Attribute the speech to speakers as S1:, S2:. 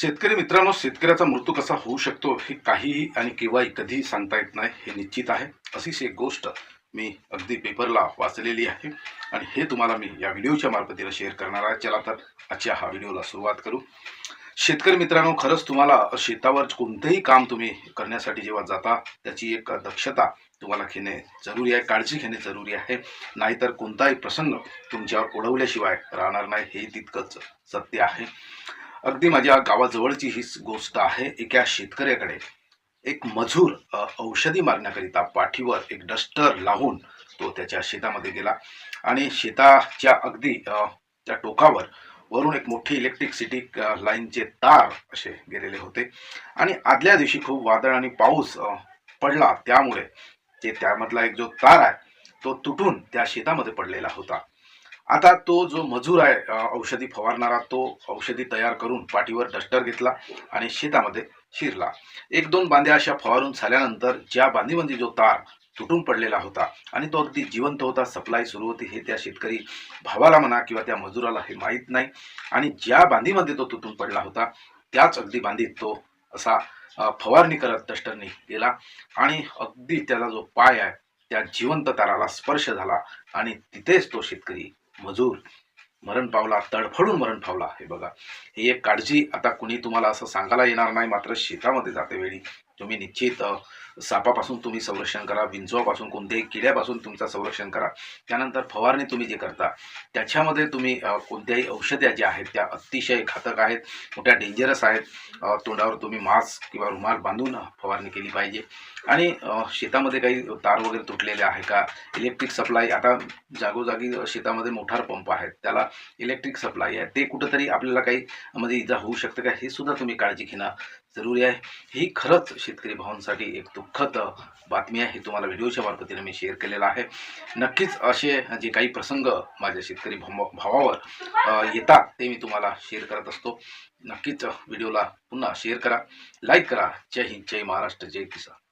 S1: शेतकरी मित्रांनो शेतकऱ्याचा मृत्यू कसा होऊ शकतो हे काहीही आणि केव्हाही कधीही सांगता येत नाही हे निश्चित आहे. अशीच एक गोष्ट मी अगदी पेपरला वाचलेली आहे आणि हे तुम्हाला मी या व्हिडिओच्या मार्फतीला शेअर करणार आहे. चला तर आजच्या हा व्हिडिओला सुरुवात करू. शेतकरी मित्रांनो खरंच तुम्हाला शेतावर कोणतेही काम तुम्ही करण्यासाठी जेव्हा जाता त्याची एक दक्षता तुम्हाला घेणे जरुरी आहे काळजी घेणे जरुरी आहे. नाहीतर कोणताही प्रसंग तुमच्यावर ओढवल्याशिवाय राहणार नाही हे तितकंच सत्य आहे. अगदी माझ्या गावाजवळची हीच गोष्ट आहे. एका शेतकऱ्याकडे एक मजूर औषधी मारण्याकरिता पाठीवर एक डस्टर लावून तो त्याच्या शेतामध्ये गेला आणि शेताच्या अगदी त्या टोकावर वरून एक मोठी इलेक्ट्रिसिटी लाईनचे तार असे गेलेले होते. आणि आदल्या दिवशी खूप वादळ आणि पाऊस पडला. त्यामुळे ते त्यामधला एक जो तार आहे तो तुटून त्या शेतामध्ये पडलेला होता. आता तो जो मजूर आहे औषधी फवारणारा तो औषधी तयार करून पाठीवर डस्टर घेतला आणि शेतामध्ये शिरला. एक दोन बांध्या अशा फवारून झाल्यानंतर ज्या बांधीमध्ये जो तार तुटून पडलेला होता आणि तो अगदी जिवंत होता सप्लाय सुरू होती हे त्या शेतकरी भावाला म्हणा किंवा त्या मजुराला हे माहीत नाही. आणि ज्या बांधीमध्ये तो तुटून पडला होता त्याच अगदी बांधीत तो असा फवारणी करत डस्टरने गेला आणि अगदी त्याचा जो पाय आहे त्या जिवंत ताराला स्पर्श झाला आणि तिथेच तो शेतकरी मजूर मरण पावला तडफडून मरण पावला. हे बघा ही एक काळजी आता कुणी तुम्हाला असं सांगायला येणार नाही मात्र शेतामध्ये जाते वेळी. तुम्ही निश्चित सापापासून तुम्ही संरक्षण करा विंचवापासून कोणत्याही किड्यापासून तुमचं संरक्षण करा. त्यानंतर फवारणी तुम्ही जे करता त्याच्यामध्ये तुम्ही कोणत्याही औषध्या ज्या आहेत त्या अतिशय घातक आहेत मोठ्या डेंजरस आहेत. तोंडावर तुम्ही मास्क किंवा रुमाल बांधून फवारणी केली पाहिजे. आणि शेतामध्ये काही तार वगैरे तुटलेले आहे का? इलेक्ट्रिक सप्लाय आता जागोजागी शेतामध्ये मोठार पंप आहेत त्याला इलेक्ट्रिक सप्लाय आहे. ते कुठंतरी आपल्याला काही मध्ये इजा होऊ शकते का? हे सुद्धा तुम्ही काळजी घेणं जरुरी आहे. ही खरंच शेतकरी भावांसाठी एक दुःखद बातमी आहे. तुम्हाला व्हिडिओच्या मार्फतीने मी शेअर केलेलं आहे. नक्कीच असे जे काही प्रसंग माझ्या शेतकरी भावावर येतात ते मी तुम्हाला शेअर करत असतो. नक्कीच व्हिडिओला पुन्हा शेअर करा. लाईक करा. जय हिंद जय महाराष्ट्र जय किसान.